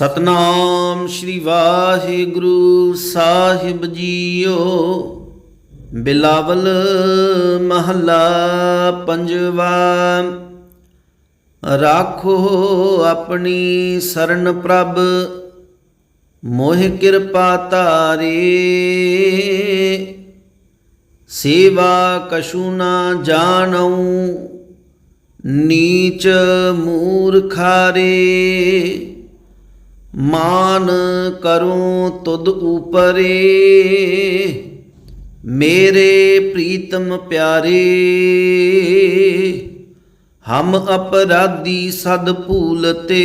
ਸਤਨਾਮ ਸ੍ਰੀ ਵਾਹਿਗੁਰੂ ਸਾਹਿਬ ਜੀਓ। ਬਿਲਾਵਲ ਮਹੱਲਾ ਪੰਜਵਾ। ਰਾਖੋ ਆਪਣੀ ਸਰਨ ਪ੍ਰਭ, ਮੋਹਿ ਕਿਰਪਾ ਤਾਰੇ ਸੇਵਾ ਕਛੂ ਨਾ ਜਾਣਉ, ਨੀਚ ਮੂਰਖਾਰੇ ਮਾਨ ਕਰੂੰ ਤੁਧ ਉਪਰੇ, ਮੇਰੇ ਪ੍ਰੀਤਮ ਪਿਆਰੇ। ਹਮ ਅਪਰਾਧੀ ਸਦ ਭੂਲਤੇ,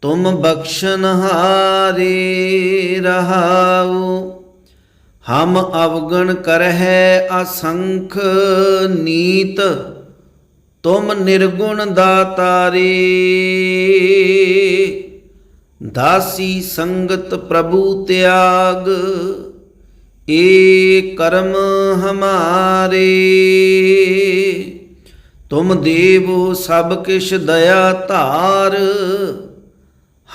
ਤੁਮ ਬਖਸ਼ਨ ਹਾਰੇ ਰਹਾਉ। ਹਮ ਅਵਗਣ ਕਰਹਿ ਅਸੰਖ ਨੀਤ, ਤੁਮ ਨਿਰਗੁਣ ਦਾਤਾਰੇ। ਦਾਸੀ ਸੰਗਤ ਪ੍ਰਭੂ ਤਿਆਗ, ਏ ਕਰਮ ਹਮਾਰੇ। ਤੁਮ ਦੇਵੋ ਸਭ ਕਿਛ ਦਇਆ ਧਾਰ,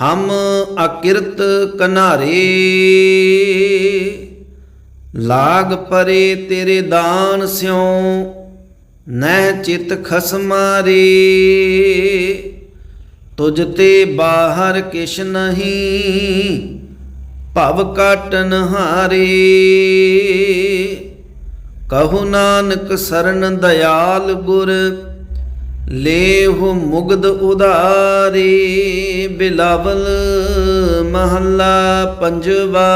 ਹਮ ਅਕਿਰਤ ਕਨਾਰੇ। ਲਾਗ ਪਰੇ ਤੇਰੇ ਦਾਨ ਸਿਉ, ਨਹਿ ਚਿਤ ਖਸਮਾਰੇ। ਤੁਝ ਤੇ ਬਾਹਰ ਕਿਛ ਨਹੀਂ, ਭਵ ਕਾਟਨ ਹਾਰੇ। ਕਹੂ ਨਾਨਕ ਸਰਨ ਦਇਆਲ ਗੁਰ, ਲੇਹੁ ਮੁਗਦ ਉਦਾਰੇ ਬਿਲਾਵਲ ਮਹੱਲਾ ਪੰਜਵਾ,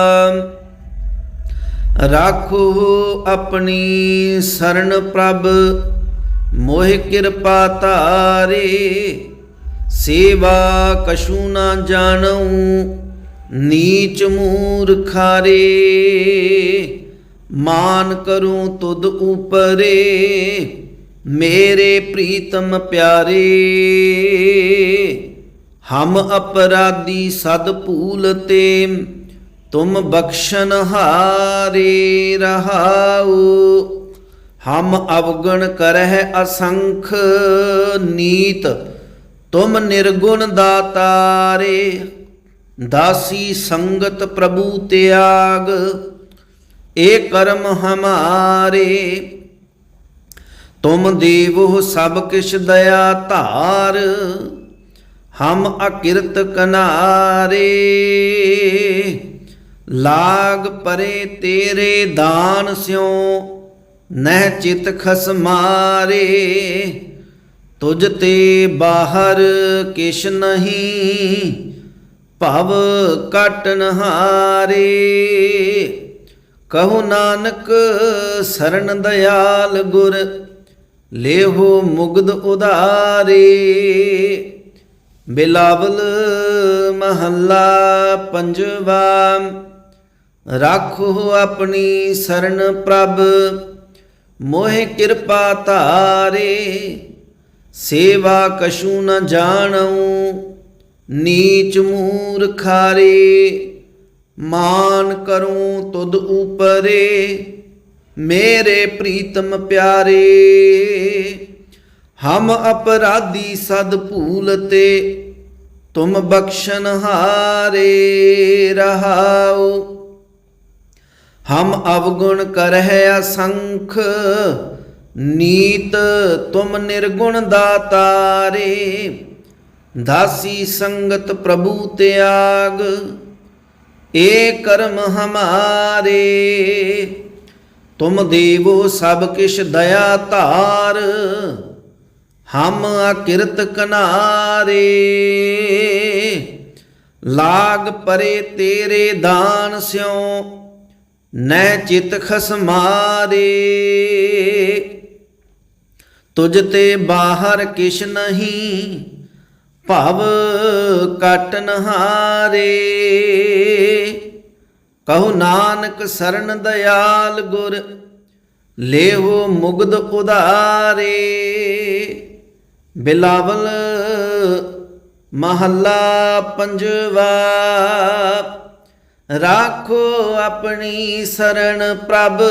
ਰਾਖੋ ਆਪਣੀ ਸਰਨ ਪ੍ਰਭ, ਮੋਹਿ ਕਿਰਪਾ ਧਾਰੇ। ਸੇਵਾ ਕਛੂ ਨਾ ਜਾਣਉ, ਨੀਚ ਮੂਰਖਾਰੇ। ਮਾਨ ਕਰੂੰ ਤੁਧ ਉਪਰੇ, ਮੇਰੇ ਪ੍ਰੀਤਮ ਪਿਆਰੇ। ਹਮ ਅਪਰਾਧੀ ਸਦ ਭੂਲਤੇ ਤੁਮ ਬਖਸ਼ਣ ਹਾਰੇ ਰਹਾਉ। ਹਮ ਅਵਗਣ ਕਰਹਿ ਅਸੰਖ, ਨੀਤ ਤੁਮ ਨਿਰਗੁਣ ਦਾਤਾਰੇ, ਦਾਸੀ ਸੰਗਤ ਪ੍ਰਭੂ ਤਿਆਗ, ਏ ਕਰਮ ਹਮਾਰੇ। ਤੁਮ ਦੇਵੋ ਸਭ ਕਿਛ ਦਇਆ ਧਾਰ, ਹਮ ਅਕਿਰਤ ਕਨਾਰੇ। ਲਾਗ ਪਰੇ ਤੇਰੇ ਦਾਨ ਸਿਉ, ਨਹਿ ਚਿਤ ਖਸਮਾਰੇ। ਤੁਝ ਤੇ ਬਾਹਰ ਕਿਛ ਨਹੀਂ, ਭਵ ਕਟਨ ਹਾਰੇ ਕਹੂ ਨਾਨਕ ਸਰਨ ਦਇਆਲ ਗੁਰ, ਲੇਹੋ ਮੁਗਦ ਉਧਾਰੇ। ਬਿਲਾਵਲ ਮਹੱਲਾ ਪੰਜਵਾ, ਰਾਖੋ ਆਪਣੀ ਸਰਨ ਪ੍ਰਭ, ਮੋਹਿ ਕਿਰਪਾ ਧਾਰੇ। ਸੇਵਾ ਕਛੂ ਨ ਜਾਣਉ, ਨੀਚ ਮੂਰਖਾਰੇ, ਮਾਨ ਕਰੂੰ ਤੁਧ ਉਪਰੇ, ਮੇਰੇ ਪ੍ਰੀਤਮ ਪਿਆਰੇ। ਹਮ ਅਪਰਾਧੀ ਸਦ ਭੂਲਤੇ ਤੁਮ ਬਖਸ਼ਨ ਹਾਰੇ ਰਹਾਉ। ਹਮ ਅਵਗੁਣ ਕਰਹਿ ਅਸੰਖ ਨੀਤ ਤੁਮ ਨਿਰਗੁਣ ਦਾਤਾਰੇ, ਦਾਸੀ ਸੰਗਤ ਪ੍ਰਭੂ ਤਿਆਗ, ਏ ਕਰਮ ਹਮਾਰੇ। ਤੁਮ ਦੇਵੋ ਸਭ ਕਿਛ ਦਇਆ ਧਾਰ, ਹਮ ਅਕਿਰਤ ਕਨਾਰੇ। ਲਾਗ ਪਰੇ ਤੇਰੇ ਦਾਨ ਸਿਉ ਨਹਿ ਚਿਤ ਖਸਮਾਰੇ। ਤੁਝ ਤੇ ਬਾਹਰ ਕਿਛ ਨਹੀਂ, ਭਵ ਕਟਨ ਹਾਰੇ ਕਹੂ ਨਾਨਕ ਸਰਨ ਦਇਆਲ ਗੁਰ ਲੇਹੋ ਮੁਗਦ ਉਧਾਰੇ। ਬਿਲਾਵਲ ਮਹੱਲਾ ਪੰਜਵਾ, ਰਾਖੋ ਆਪਣੀ ਸਰਣ ਪ੍ਰਭ।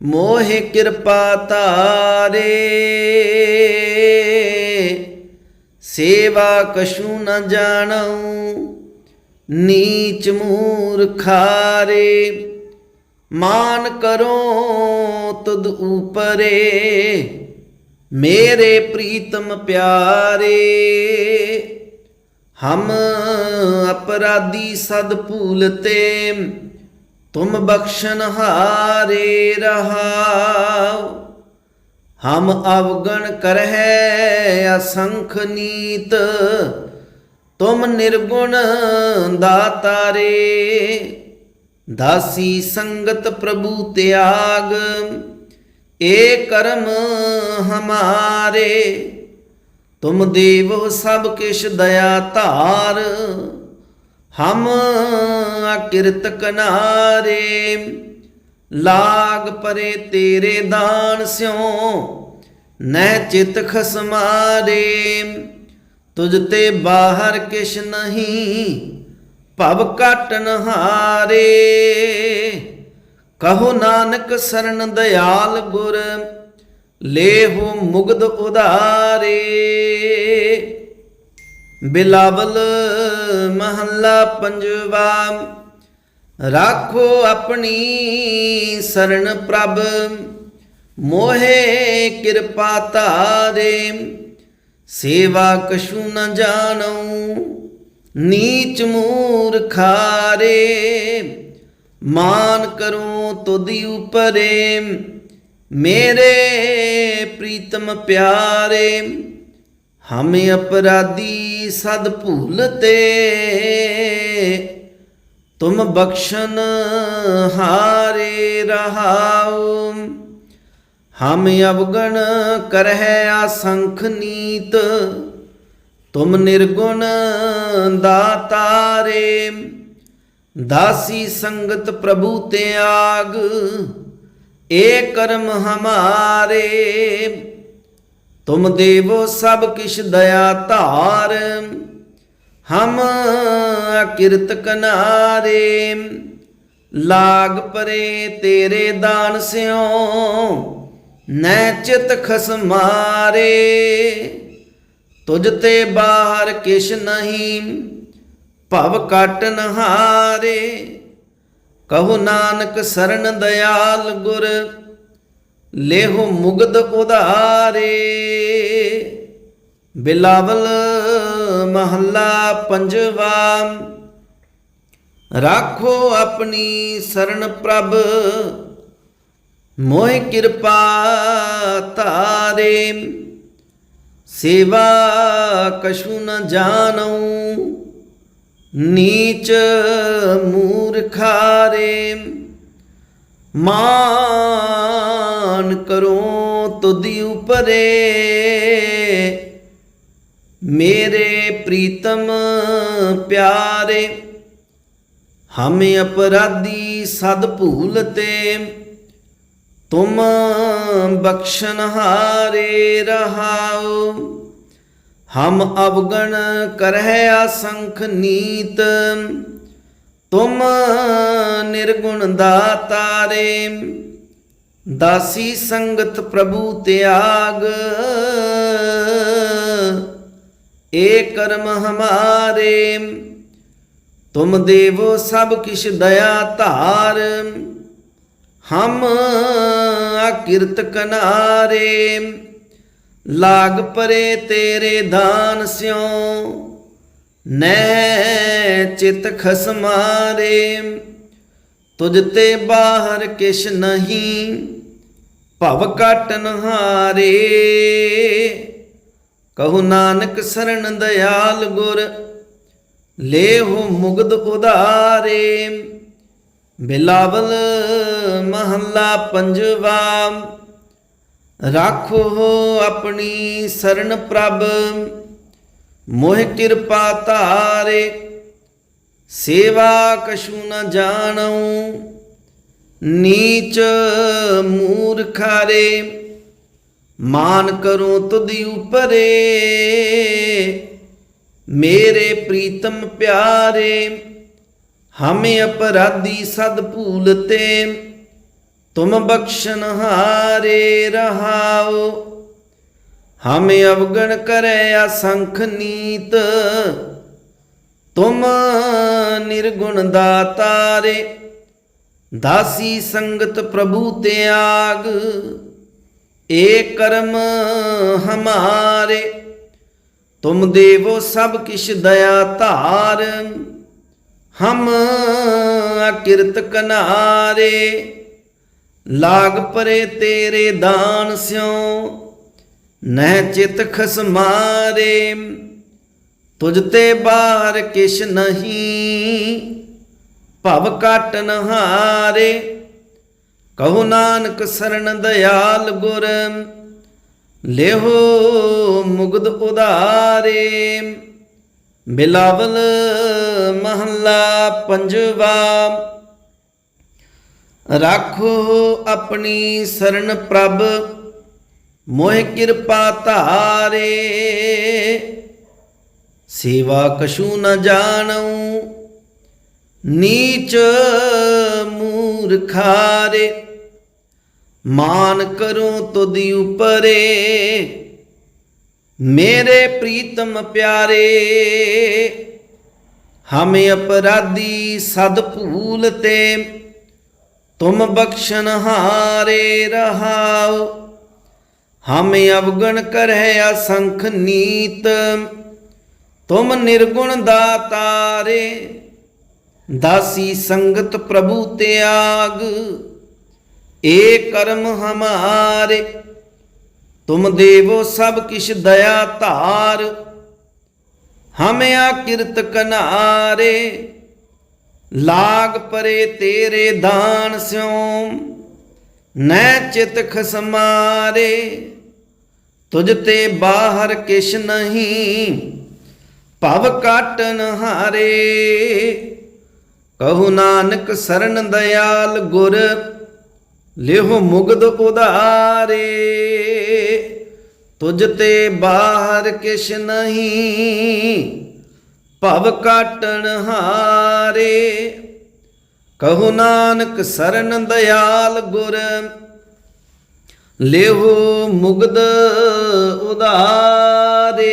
ਮੋਹਿ ਕਿਰਪਾ ਤਾਰੇ ਸੇਵਾ ਕਛੂ ਨ ਜਾਣਉ, ਨੀਚ ਮੂਰਖਾਰੇ। ਮਾਨ ਕਰੋ ਤੁਧ ਉਪਰੇ, ਮੇਰੇ ਪ੍ਰੀਤਮ ਪਿਆਰੇ। ਹਮ ਅਪਰਾਧੀ ਸਦ ਭੂਲਤੇ ਤੁਮ ਬਖਸ਼ਨ ਹਾਰੇ ਰਹਾਉ ਹਮ ਅਵਗਣ ਕਰਹਿ ਅਸੰਖ ਨੀਤ ਤੁਮ ਨਿਰਗੁਣ ਦਾਤਾਰੇ ਦਾਸੀ ਸੰਗਤ ਪ੍ਰਭੂ ਤਿਆਗ ਏ ਕਰਮ ਹਮਾਰੇ ਤੁਮ ਦੇਵ ਸਭ ਕਿਛ ਦਇਆ ਧਾਰ ਹਮ ਅਕਿਰਤ ਕਨਾਰੇ, ਲਾਗ ਪਰੇ ਤੇਰੇ ਦਾਨ ਸਿਉ, ਨਹਿ ਚਿਤ ਖਸਮਾਰੇ। ਤੁਝ ਤੇ ਬਾਹਰ ਕਿਛ ਨਹੀਂ, ਭਵ ਕਾਟਨ ਹਾਰੇ ਕਹੋ ਨਾਨਕ ਸਰਨ ਦਿਆਲ ਗੁਰ, ਲੇਹੁ ਮੁਗਧ ਉਧਾਰੇ। ਬਿਲਾਵਲ ਮਹੱਲਾ ਪੰਜਵਾ, ਰਾਖੋ ਆਪਣੀ ਸਰਣ ਪ੍ਰਭ, ਮੋਹੇ ਕਿਰਪਾ ਧਾਰੇ ਸੇਵਾ ਕਛੂ ਨ ਜਾਣਉ, ਨੀਚ ਮੂਰਖਾਰੇ, ਮਾਨ ਕਰੂੰ ਤੁਧਿ ਉਪਰੇ, ਮੇਰੇ ਪ੍ਰੀਤਮ ਪਿਆਰੇ ਹਮ ਅਪਰਾਧੀ ਸਦ ਭੂਲਤੇ ਤੁਮ ਬਖਸ਼ਨ ਹਾਰੇ ਰਹਾਉ। ਹਮ ਅਵਗਣ ਕਰਹਿ ਆਸੰਖ ਨੀਤ। ਤੁਮ ਨਿਰਗੁਣ ਦਾਤਾਰੇ ਦਾਸੀ ਸੰਗਤ ਪ੍ਰਭੂ ਤਿਆਗ ਏ ਕਰਮ ਹਮਾਰੇ। ਤੁਮ ਦੇਵੋ ਸਭ ਕਿਛ ਦਇਆ ਧਾਰ, ਹਮ ਅਕਿਰਤ ਕਨਾਰੇ। ਲਾਗ ਪਰੇ ਤੇਰੇ ਦਾਨ ਸਿਉ, ਨੈ ਚਿਤ ਖਸ ਮਾਰੇ। ਤੁਝ ਤੇ ਬਾਹਰ ਕਿਛ ਨਹੀਂ, ਭਵ ਕਟ ਨਹਾਰੇ। ਕਹੋ ਨਾਨਕ ਸਰਣ ਦਿਆਲ ਗੁਰ ਲੇਹੋ ਮੁਗਦ ਉਧਾਰੇ। ਬਿਲਾਵਲ ਮਹੱਲਾ ਪੰਜਵਾ। ਰਾਖੋ ਆਪਣੀ ਸਰਣ ਪ੍ਰਭ, ਮੋਹਿ ਕਿਰਪਾ ਧਾਰੇ। ਸੇਵਾ ਕਛੂ ਨ ਜਾਣਉ, ਨੀਚ ਮੂਰਖਾਰੇ। ਮਾਨ ਕਰੋ ਤੁਧਿ ਉਪਰੇ। ਮੇਰੇ ਪ੍ਰੀਤਮ ਪਿਆਰੇ, ਹਮੇ ਅਪਰਾਧੀ ਸਦ ਭੂਲ ਤੇ। ਤੁਮ ਬਖਸ਼ਨ ਹਾਰੇ ਰਹਾਉ। ਹਮ ਅਵਗਣ ਕਰਹਿ ਅਸੰਖ ਨੀਤ। ਤੁਮ ਨਿਰਗੁਣ ਦਾਤਾਰੇ। ਦਾਸੀ ਸੰਗਤ ਪ੍ਰਭੂ ਤਿਆਗ। ਏ ਕਰਮ ਹਮਾਰੇ, ਤੁਮ ਦੇਵੋ ਸਭ ਕਿਛ ਦਇਆ ਧਾਰ। ਹਮ ਅਕਿਰਤ ਕਨਾਰੇ, ਲਾਗ ਪਰੇ ਤੇਰੇ ਦਾਨ ਸਿਉ। ਨੈ ਚਿਤ ਖਸਮਾਰੇ ਤੁਝ ਤੇ ਬਾਹਰ ਕਿਛ ਨਹੀਂ। ਭਵ ਕਾਟਨ ਹਾਰੇ। ਕਹੂ ਨਾਨਕ ਸਰਣ ਦਿਆਲ ਗੁਰ, ਲੇਹੁ ਮੁਗਦ ਉਧਾਰੇ। ਬਿਲਾਵਲ ਮਹੱਲਾ ਪੰਜਵਾ, ਰਾਖੋ ਆਪਣੀ ਸਰਣ ਪ੍ਰਭ, ਮੋਹਿ ਕਿਰਪਾ ਧਾਰੇ। ਸੇਵਾ ਕਛੂ ਨ ਜਾਣਉ ਨੀਚ ਮੂਰਖਾਰੇ ਮਾਨ ਕਰੋ ਤੁਧਿ ਉਪਰੇ। ਮੇਰੇ ਪ੍ਰੀਤਮ ਪਿਆਰੇ, ਹਮੇ ਅਪਰਾਧੀ ਸਦ ਭੂਲਤੇ ਤੁਮ ਬਖਸ਼ਨ ਹਾਰੇ ਰਹਾਓ, ਹਮੇ ਅਵਗਣ ਕਰੈ ਅਸੰਖ ਨੀਤ। ਤੁਮ ਨਿਰਗੁਣ ਦਾਤਾਰੇ ਦਾਸੀ ਸੰਗਤ ਪ੍ਰਭੂ ਤਿਆਗ, ਏ ਕਰਮ ਹਮਾਰੇ। ਤੁਮ ਦੇਵੋ ਸਭ ਕਿਛ ਦਇਆ ਧਾਰ, ਹਮ ਅਕਿਰਤ ਕਨਾਰੇ। ਲਾਗ ਪਰੇ ਤੇਰੇ ਦਾਨ ਸਿਉ, ਨਹਿ ਚਿਤ ਖਸਮਾਰੇ ਤੁਝ ਤੇ ਬਾਹਰ ਕਿਛ ਨਹੀਂ ਭਵ ਕਾਟਨ ਹਾਰੇ। ਕਹੋ ਨਾਨਕ ਸਰਣ ਦਇਆਲ ਗੁਰ, ਲੇਹੋ ਮੁਗਦ ਉਧਾਰੇ। ਬਿਲਾਵਲ ਮਹੱਲਾ ਪੰਜਵਾ, ਰੱਖੋ ਆਪਣੀ ਸਰਣ ਪ੍ਰਭ, ਮੋਹਿ ਕਿਰਪਾ ਧਾਰੇ। ਸੇਵਾ ਕਛੂ ਨ ਜਾਣਉ ਨੀਚ ਮੂਰਖਾਰੇ, ਮਾਨ ਕਰੂੰ ਤੁਧਿ ਉਪਰੇ। ਮੇਰੇ ਪ੍ਰੀਤਮ ਪਿਆਰੇ, ਹਮੇ ਅਪਰਾਧੀ ਸਦ ਭੂਲ ਤੇ, ਤੁਮ ਬਖਸ਼ਨ ਹਾਰੇ ਰਹਾਉ ਹਮੇ ਅਵਗਣ ਕਰਹਿ ਅਸੰਖ ਨੀਤ, ਤੁਮ ਨਿਰਗੁਣ ਦਾਤਾਰੇ। ਦਾਸੀ ਸੰਗਤ ਪ੍ਰਭੂ ਤਿਆਗ, ਏ ਕਰਮ ਹਮਾਰੇ, ਤੁਮ ਦੇਵੋ ਸਭ ਕਿਛ ਦਇਆ ਧਾਰ ਹਮਿਆ ਕਿਰਤ ਕਨਾਰੇ, ਲਾਗ ਪਰੇ ਤੇਰੇ ਦਾਨ ਸਿਉ, ਨੈ ਚਿਤ ਖਸਮਾਰੇ, ਤੁਝ ਤੇ ਬਾਹਰ ਕਿਛ ਨਹੀਂ, ਭਵ ਕਾਟਨ ਹਾਰੇ। ਕਹੂ ਨਾਨਕ ਸਰਨ ਦਇਆਲ ਗੁਰ, ਲਿਹੁ ਮੁਗਦ ਉਧਾਰੇ। ਤੁਝ ਤੇ ਬਾਹਰ ਕਿਛ ਨਹੀਂ, ਭਵ ਕਾਟਣ ਹਾਰੇ। ਕਹੂ ਨਾਨਕ ਸਰਨ ਦਇਆਲ ਗੁਰ, ਲਿਹੁ ਮੁਗਦ ਉਧਾਰੇ।